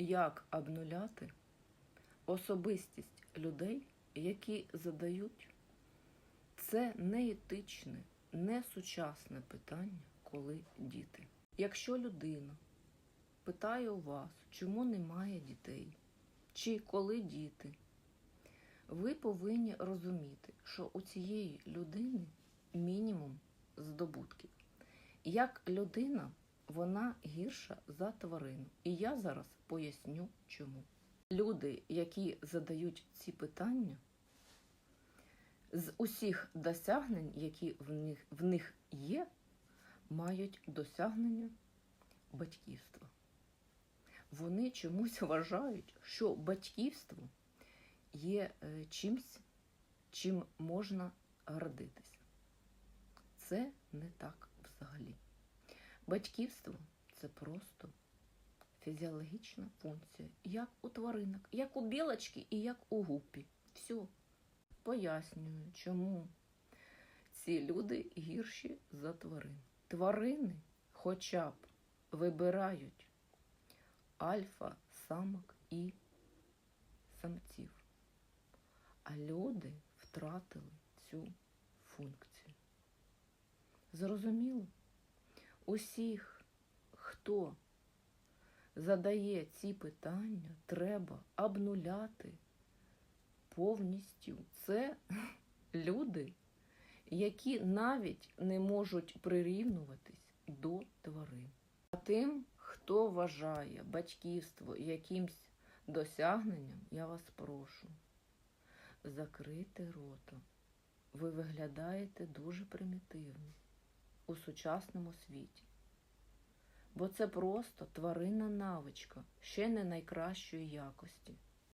як обнуляти особистість людей, які задають це неетичне, несучасне питання, коли діти. Якщо людина питає у вас, чому немає дітей, чи коли діти, ви повинні розуміти, що у цієї людини мінімум здобутків. Як людина, вона гірша за тварину. І я зараз поясню чому. Люди, які задають ці питання, з усіх досягнень, які в них, в них є, мають досягнення батьківства. Вони чомусь вважають, що батьківство є е, чимсь, чим можна гордитися. Це не так взагалі. Батьківство це просто фізіологічна функція, як у тваринок, як у білочки і як у гупі. Все. Пояснюю, чому ці люди гірші за тварин. Тварини хоча б вибирають альфа, самок і самців. А люди втратили цю функцію. Зрозуміло? Усіх, хто задає ці питання, треба обнуляти повністю. Це люди, які навіть не можуть прирівнюватись до тварин. А тим, хто вважає батьківство якимсь досягненням, я вас прошу, закрити рота. Ви виглядаєте дуже примітивно у сучасному світі. Бо це просто тваринна навичка, ще не найкращої якості.